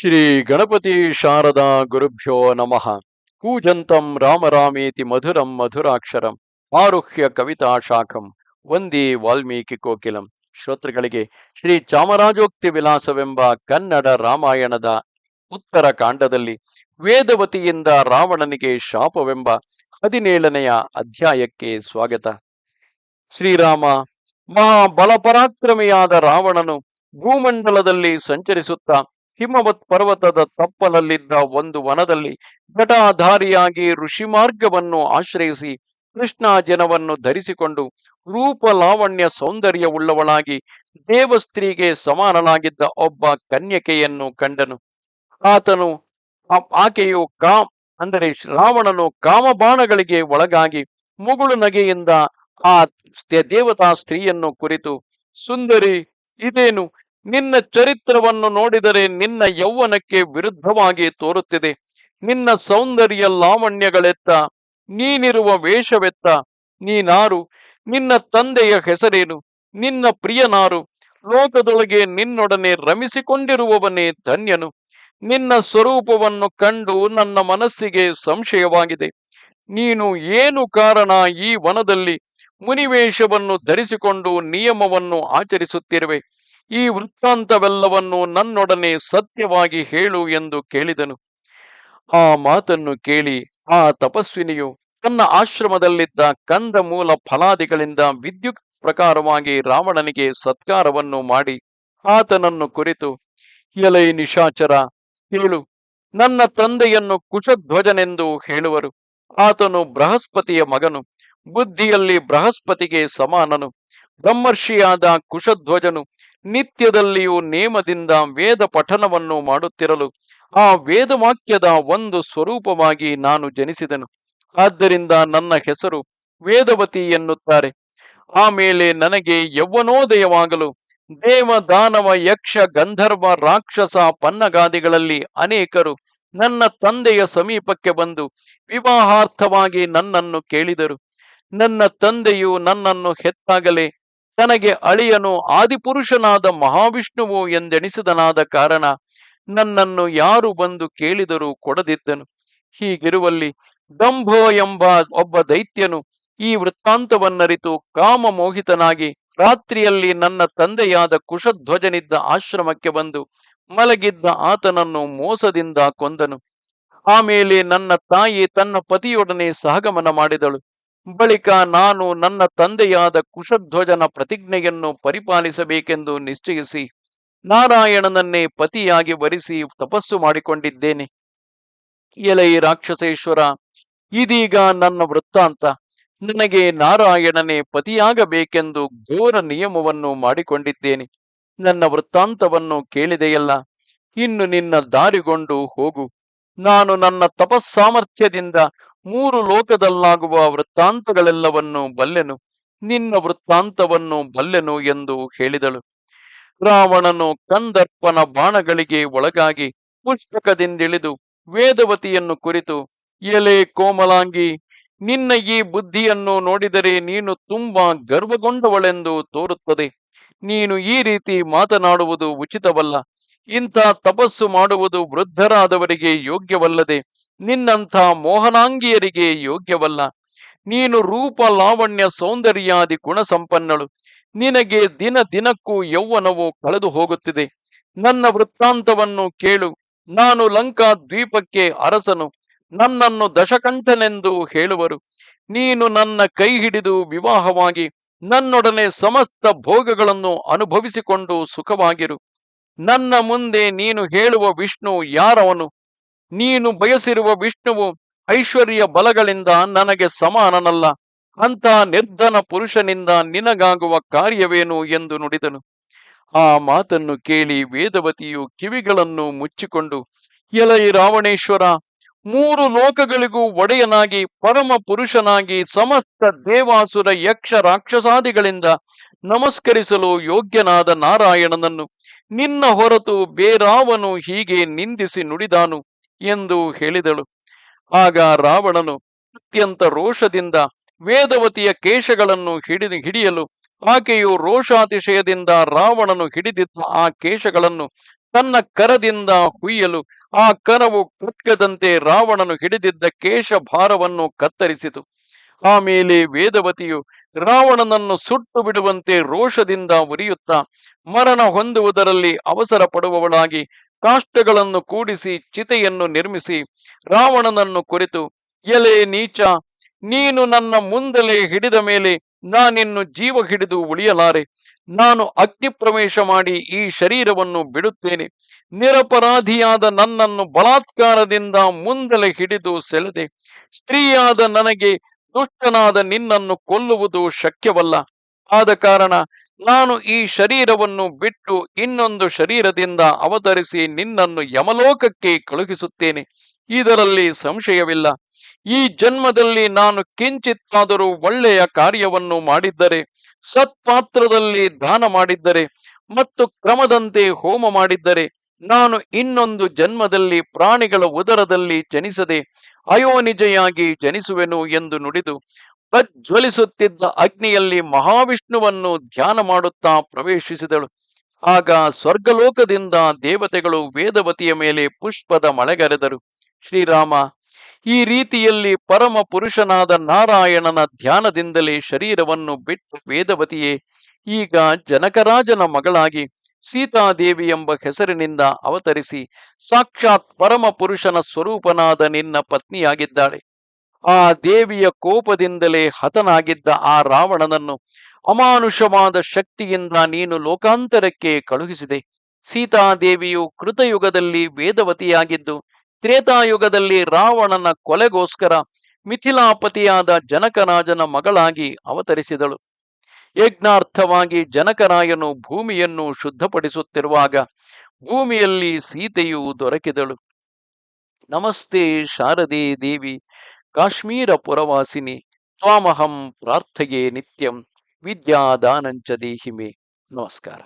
ಶ್ರೀ ಗಣಪತಿ ಶಾರದಾ ಗುರುಭ್ಯೋ ನಮಃ. ಕೂಜಂತಂ ರಾಮರಾಮೇತಿ ಮಧುರಂ ಮಧುರಾಕ್ಷರಂ ಆರುಹ್ಯ ಕವಿತಾ ಶಾಖಂ ವಂದಿ ವಾಲ್ಮೀಕಿ ಕೋಕಿಲಂ. ಶ್ರೋತೃಗಳಿಗೆ ಶ್ರೀ ಚಾಮರಾಜೋಕ್ತಿ ವಿಲಾಸವೆಂಬ ಕನ್ನಡ ರಾಮಾಯಣದ ಉತ್ತರ ಕಾಂಡದಲ್ಲಿ ವೇದವತಿಯಿಂದ ರಾವಣನಿಗೆ ಶಾಪವೆಂಬ ಹದಿನೇಳನೆಯ ಅಧ್ಯಾಯಕ್ಕೆ ಸ್ವಾಗತ. ಶ್ರೀರಾಮ, ಮಹಾಬಲಪರಾಕ್ರಮಿಯಾದ ರಾವಣನು ಭೂಮಂಡಲದಲ್ಲಿ ಸಂಚರಿಸುತ್ತಾ ಹಿಮವತ್ ಪರ್ವತದ ತಪ್ಪಲಲ್ಲಿದ್ದ ಒಂದು ವನದಲ್ಲಿ ಘಟಾಧಾರಿಯಾಗಿ ಋಷಿ ಮಾರ್ಗವನ್ನು ಆಶ್ರಯಿಸಿ ಕೃಷ್ಣ ಜನವನ್ನು ಧರಿಸಿಕೊಂಡು ರೂಪ ಲಾವಣ್ಯ ಸೌಂದರ್ಯವುಳ್ಳವಳಾಗಿ ದೇವಸ್ತ್ರೀಗೆ ಸಮಾನನಾಗಿದ್ದ ಒಬ್ಬ ಕನ್ಯಕೆಯನ್ನು ಕಂಡನು. ಆತನು ಆಕೆಯು ಕಾಮ್, ಅಂದರೆ ರಾವಣನು ಕಾಮಬಾಣಗಳಿಗೆ ಒಳಗಾಗಿ ಮುಗುಳು ನಗೆಯಿಂದ ಆ ದೇವತಾ ಸ್ತ್ರೀಯನ್ನು ಕುರಿತು, ಸುಂದರಿ, ಇದೇನು ನಿನ್ನ ಚರಿತ್ರವನ್ನು ನೋಡಿದರೆ ನಿನ್ನ ಯೌವನಕ್ಕೆ ವಿರುದ್ಧವಾಗಿ ತೋರುತ್ತಿದೆ. ನಿನ್ನ ಸೌಂದರ್ಯ ಲಾವಣ್ಯಗಳೆತ್ತ, ನೀನಿರುವ ವೇಷವೆತ್ತ, ನೀನಾರು, ನಿನ್ನ ತಂದೆಯ ಹೆಸರೇನು, ನಿನ್ನ ಪ್ರಿಯನಾರು, ಲೋಕದೊಳಗೆ ನಿನ್ನೊಡನೆ ರಮಿಸಿಕೊಂಡಿರುವವನೇ ಧನ್ಯನು. ನಿನ್ನ ಸ್ವರೂಪವನ್ನು ಕಂಡು ನನ್ನ ಮನಸ್ಸಿಗೆ ಸಂಶಯವಾಗಿದೆ. ನೀನು ಏನು ಕಾರಣ ಈ ವನದಲ್ಲಿ ಮುನಿವೇಷವನ್ನು ಧರಿಸಿಕೊಂಡು ನಿಯಮವನ್ನು ಆಚರಿಸುತ್ತಿರುವೆ? ಈ ವೃತ್ತಾಂತವೆಲ್ಲವನ್ನು ನನ್ನೊಡನೆ ಸತ್ಯವಾಗಿ ಹೇಳು ಎಂದು ಕೇಳಿದನು. ಆ ಮಾತನ್ನು ಕೇಳಿ ಆ ತಪಸ್ವಿನಿಯು ತನ್ನ ಆಶ್ರಮದಲ್ಲಿದ್ದ ಕಂದ ಮೂಲ ಫಲಾದಿಗಳಿಂದ ವಿದ್ಯುತ್ ಪ್ರಕಾರವಾಗಿ ರಾವಣನಿಗೆ ಸತ್ಕಾರವನ್ನು ಮಾಡಿ ಆತನನ್ನು ಕುರಿತು, ಎಲೈ ನಿಶಾಚರ, ಹೇಳು, ನನ್ನ ತಂದೆಯನ್ನು ಕುಶಧ್ವಜನೆಂದು ಹೇಳುವರು. ಆತನು ಬೃಹಸ್ಪತಿಯ ಮಗನು, ಬುದ್ಧಿಯಲ್ಲಿ ಬೃಹಸ್ಪತಿಗೆ ಸಮಾನನು, ಬ್ರಹ್ಮರ್ಷಿಯಾದ ಕುಶಧ್ವಜನು ನಿತ್ಯದಲ್ಲಿಯೂ ನೇಮದಿಂದ ವೇದ ಪಠನವನ್ನು ಮಾಡುತ್ತಿರಲು ಆ ವೇದವಾಕ್ಯದ ಒಂದು ಸ್ವರೂಪವಾಗಿ ನಾನು ಜನಿಸಿದನು. ಆದ್ದರಿಂದ ನನ್ನ ಹೆಸರು ವೇದವತಿ ಎನ್ನುತ್ತಾರೆ. ಆಮೇಲೆ ನನಗೆ ಯೌವನೋದಯವಾಗಲು ದೇವ ದಾನವ ಯಕ್ಷ ಗಂಧರ್ವ ರಾಕ್ಷಸ ಪನ್ನಗಾದಿಗಳಲ್ಲಿ ಅನೇಕರು ನನ್ನ ತಂದೆಯ ಸಮೀಪಕ್ಕೆ ಬಂದು ವಿವಾಹಾರ್ಥವಾಗಿ ನನ್ನನ್ನು ಕೇಳಿದರು. ನನ್ನ ತಂದೆಯು ನನ್ನನ್ನು ಹೆತ್ತಾಗಲೇ ತನಗೆ ಅಳಿಯನು ಆದಿಪುರುಷನಾದ ಮಹಾವಿಷ್ಣುವು ಎಂದೆಣಿಸಿದನಾದ ಕಾರಣ ನನ್ನನ್ನು ಯಾರು ಬಂದು ಕೇಳಿದರೂ ಕೊಡದಿದ್ದನು. ಹೀಗಿರುವಲ್ಲಿ ದಂಭೋ ಎಂಬ ಒಬ್ಬ ದೈತ್ಯನು ಈ ವೃತ್ತಾಂತವನ್ನರಿತು ಕಾಮ ಮೋಹಿತನಾಗಿ ರಾತ್ರಿಯಲ್ಲಿ ನನ್ನ ತಂದೆಯಾದ ಕುಶಧ್ವಜನಿದ್ದ ಆಶ್ರಮಕ್ಕೆ ಬಂದು ಮಲಗಿದ್ದ ಆತನನ್ನು ಮೋಸದಿಂದ ಕೊಂದನು. ಆಮೇಲೆ ನನ್ನ ತಾಯಿ ತನ್ನ ಪತಿಯೊಡನೆ ಸಹಗಮನ ಮಾಡಿದಳು. ಬಳಿಕ ನಾನು ನನ್ನ ತಂದೆಯಾದ ಕುಶಧ್ವಜನ ಪ್ರತಿಜ್ಞೆಯನ್ನು ಪರಿಪಾಲಿಸಬೇಕೆಂದು ನಿಶ್ಚಯಿಸಿ ನಾರಾಯಣನನ್ನೇ ಪತಿಯಾಗಿ ವರಿಸಿ ತಪಸ್ಸು ಮಾಡಿಕೊಂಡಿದ್ದೇನೆ. ಎಲೈ ರಾಕ್ಷಸೇಶ್ವರ, ಇದೀಗ ನನ್ನ ವೃತ್ತಾಂತ. ನನಗೆ ನಾರಾಯಣನೇ ಪತಿಯಾಗಬೇಕೆಂದು ಘೋರ ನಿಯಮವನ್ನು ಮಾಡಿಕೊಂಡಿದ್ದೇನೆ. ನನ್ನ ವೃತ್ತಾಂತವನ್ನು ಕೇಳಿದೆಯಲ್ಲ, ಇನ್ನು ನಿನ್ನ ದಾರಿಗೊಂಡು ಹೋಗು. ನಾನು ನನ್ನ ತಪಸ್ಸಾಮರ್ಥ್ಯದಿಂದ ಮೂರು ಲೋಕದಲ್ಲಾಗುವ ವೃತ್ತಾಂತಗಳೆಲ್ಲವನ್ನೂ ಬಲ್ಲೆನು, ನಿನ್ನ ವೃತ್ತಾಂತವನ್ನು ಬಲ್ಲೆನು ಎಂದು ಹೇಳಿದಳು. ರಾವಣನು ಕಂದರ್ಪನ ಬಾಣಗಳಿಗೆ ಒಳಗಾಗಿ ಪುಸ್ತಕದಿಂದಿಳಿದು ವೇದವತಿಯನ್ನು ಕುರಿತು, ಎಲೆ ಕೋಮಲಾಂಗಿ, ನಿನ್ನ ಈ ಬುದ್ಧಿಯನ್ನು ನೋಡಿದರೆ ನೀನು ತುಂಬಾ ಗರ್ವಗೊಂಡವಳೆಂದು ತೋರುತ್ತದೆ. ನೀನು ಈ ರೀತಿ ಮಾತನಾಡುವುದು ಉಚಿತವಲ್ಲ. ಇಂಥ ತಪಸ್ಸು ಮಾಡುವುದು ವೃದ್ಧರಾದವರಿಗೆ ಯೋಗ್ಯವಲ್ಲದೆ ನಿನ್ನಂಥ ಮೋಹನಾಂಗಿಯರಿಗೆ ಯೋಗ್ಯವಲ್ಲ. ನೀನು ರೂಪ ಲಾವಣ್ಯ ಸೌಂದರ್ಯಾದಿ ಗುಣ ಸಂಪನ್ನಳು ನಿನಗೆ ದಿನ ದಿನಕ್ಕೂ ಯೌವನವು ಕಳೆದು ಹೋಗುತ್ತಿದೆ. ನನ್ನ ವೃತ್ತಾಂತವನ್ನು ಕೇಳು. ನಾನು ಲಂಕಾ ದ್ವೀಪಕ್ಕೆ ಅರಸನು. ನನ್ನನ್ನು ದಶಕಂಠನೆಂದು ಹೇಳುವರು. ನೀನು ನನ್ನ ಕೈ ಹಿಡಿದು ವಿವಾಹವಾಗಿ ನನ್ನೊಡನೆ ಸಮಸ್ತ ಭೋಗಗಳನ್ನು ಅನುಭವಿಸಿಕೊಂಡು ಸುಖವಾಗಿರು. ನನ್ನ ಮುಂದೆ ನೀನು ಹೇಳುವ ವಿಷ್ಣು ಯಾರವನು? ನೀನು ಬಯಸಿರುವ ವಿಷ್ಣುವು ಐಶ್ವರ್ಯ ಬಲಗಳಿಂದ ನನಗೆ ಸಮಾನನಲ್ಲ. ಅಂತ ನಿರ್ಧನ ಪುರುಷನಿಂದ ನಿನಗಾಗುವ ಕಾರ್ಯವೇನು ಎಂದು ನುಡಿದನು. ಆ ಮಾತನ್ನು ಕೇಳಿ ವೇದವತಿಯು ಕಿವಿಗಳನ್ನು ಮುಚ್ಚಿಕೊಂಡು, ಎಲೈ ರಾವಣೇಶ್ವರ, ಮೂರು ಲೋಕಗಳಿಗೂ ಒಡೆಯನಾಗಿ ಪರಮ ಪುರುಷನಾಗಿ ಸಮಸ್ತ ದೇವಾಸುರ ಯಕ್ಷ ರಾಕ್ಷಸಾದಿಗಳಿಂದ ನಮಸ್ಕರಿಸಲು ಯೋಗ್ಯನಾದ ನಾರಾಯಣನನ್ನು, ನಿನ್ನ ಹೊರತು ಬೇರಾವನು ಹೀಗೆ ನಿಂದಿಸಿ ನುಡಿದಾನು ಎಂದು ಹೇಳಿದಳು. ಆಗ ರಾವಣನು ಅತ್ಯಂತ ರೋಷದಿಂದ ವೇದವತಿಯ ಕೇಶಗಳನ್ನು ಹಿಡಿದು ಹಿಡಿಯಲು ಆಕೆಯು ರೋಷಾತಿಶಯದಿಂದ ರಾವಣನು ಹಿಡಿದಿದ್ದ ಆ ಕೇಶಗಳನ್ನು ತನ್ನ ಕರದಿಂದ ಹುಯ್ಯಲು ಆ ಕರವು ಖಡ್ಗದಂತೆ ರಾವಣನು ಹಿಡಿದಿದ್ದ ಕೇಶ ಭಾರವನ್ನು ಕತ್ತರಿಸಿತು. ಆಮೇಲೆ ವೇದವತಿಯು ರಾವಣನನ್ನು ಸುಟ್ಟು ಬಿಡುವಂತೆ ರೋಷದಿಂದ ಉರಿಯುತ್ತಾ ಮರಣ ಹೊಂದುವುದರಲ್ಲಿ ಅವಸರ ಪಡುವವಳಾಗಿ ಕಾಷ್ಟಗಳನ್ನು ಕೂಡಿಸಿ ಚಿತೆಯನ್ನು ನಿರ್ಮಿಸಿ ರಾವಣನನ್ನು ಕುರಿತು, ಎಲೆ ನೀಚ, ನೀನು ನನ್ನ ಮುಂದಲೇ ಹಿಡಿದ ಮೇಲೆ ನಾನಿನ್ನು ಜೀವ ಹಿಡಿದು ಉಳಿಯಲಾರೆ. ನಾನು ಅಗ್ನಿ ಪ್ರವೇಶ ಮಾಡಿ ಈ ಶರೀರವನ್ನು ಬಿಡುತ್ತೇನೆ. ನಿರಪರಾಧಿಯಾದ ನನ್ನನ್ನು ಬಲಾತ್ಕಾರದಿಂದ ಮುಂದಲೆ ಹಿಡಿದು ಸೆಳೆದೆ. ಸ್ತ್ರೀಯಾದ ನನಗೆ ದುಷ್ಟನಾದ ನಿನ್ನನ್ನು ಕೊಲ್ಲುವುದು ಶಕ್ಯವಲ್ಲ. ಆದ ಕಾರಣ ನಾನು ಈ ಶರೀರವನ್ನು ಬಿಟ್ಟು ಇನ್ನೊಂದು ಶರೀರದಿಂದ ಅವತರಿಸಿ ನಿನ್ನನ್ನು ಯಮಲೋಕಕ್ಕೆ ಕಳುಹಿಸುತ್ತೇನೆ. ಇದರಲ್ಲಿ ಸಂಶಯವಿಲ್ಲ. ಈ ಜನ್ಮದಲ್ಲಿ ನಾನು ಕಿಂಚಿತ್ತಾದರೂ ಒಳ್ಳೆಯ ಕಾರ್ಯವನ್ನು ಮಾಡಿದ್ದರೆ, ಸತ್ಪಾತ್ರದಲ್ಲಿ ದಾನ ಮಾಡಿದ್ದರೆ ಮತ್ತು ಕ್ರಮದಂತೆ ಹೋಮ ಮಾಡಿದ್ದರೆ ನಾನು ಇನ್ನೊಂದು ಜನ್ಮದಲ್ಲಿ ಪ್ರಾಣಿಗಳ ಉದರದಲ್ಲಿ ಜನಿಸದೆ ಅಯೋನಿಜೆಯಾಗಿ ಜನಿಸುವೆನು ಎಂದು ನುಡಿದು ಪ್ರಜ್ವಲಿಸುತ್ತಿದ್ದ ಅಗ್ನಿಯಲ್ಲಿ ಮಹಾವಿಷ್ಣುವನ್ನು ಧ್ಯಾನ ಮಾಡುತ್ತಾ ಪ್ರವೇಶಿಸಿದಳು. ಆಗ ಸ್ವರ್ಗಲೋಕದಿಂದ ದೇವತೆಗಳು ವೇದವತಿಯ ಮೇಲೆ ಪುಷ್ಪದ ಮಳೆಗರೆದರು. ಶ್ರೀರಾಮ, ಈ ರೀತಿಯಲ್ಲಿ ಪರಮ ಪುರುಷನಾದ ನಾರಾಯಣನ ಧ್ಯಾನದಿಂದಲೇ ಶರೀರವನ್ನು ಬಿಟ್ಟು ವೇದವತಿಯೇ, ಈಗ ಜನಕರಾಜನ ಮಗಳಾಗಿ ಸೀತಾದೇವಿ ಎಂಬ ಹೆಸರಿನಿಂದ ಅವತರಿಸಿ ಸಾಕ್ಷಾತ್ ಪರಮ ಪುರುಷನ ಸ್ವರೂಪನಾದ ನಿನ್ನ ಪತ್ನಿಯಾಗಿದ್ದಾಳೆ. ಆ ದೇವಿಯ ಕೋಪದಿಂದಲೇ ಹತನಾಗಿದ್ದ ಆ ರಾವಣನನ್ನು ಅಮಾನುಷವಾದ ಶಕ್ತಿಯಿಂದ ನೀನು ಲೋಕಾಂತರಕ್ಕೆ ಕಳುಹಿಸಿದೆ. ಸೀತಾದೇವಿಯು ಕೃತಯುಗದಲ್ಲಿ ವೇದವತಿಯಾಗಿದ್ದು, ತ್ರೇತಾಯುಗದಲ್ಲಿ ರಾವಣನ ಕೊಲೆಗೋಸ್ಕರ ಮಿಥಿಲಾಪತಿಯಾದ ಜನಕರಾಜನ ಮಗಳಾಗಿ ಅವತರಿಸಿದಳು. ಯಜ್ಞಾರ್ಥವಾಗಿ ಜನಕರಾಯನು ಭೂಮಿಯನ್ನು ಶುದ್ಧಪಡಿಸುತ್ತಿರುವಾಗ ಭೂಮಿಯಲ್ಲಿ ಸೀತೆಯು ದೊರಕಿದಳು. ನಮಸ್ತೆ ಶಾರದೆ ದೇವಿ, ಕಾಶ್ಮೀರ ಪುರವಾಸಿನಿ, ತ್ವಾಮಹಂ ಪ್ರಾರ್ಥೆಯೇ ನಿತ್ಯಂ, ವಿದ್ಯಾದಾನಂಚ ದೇಹಿಮೆ. ನಮಸ್ಕಾರ.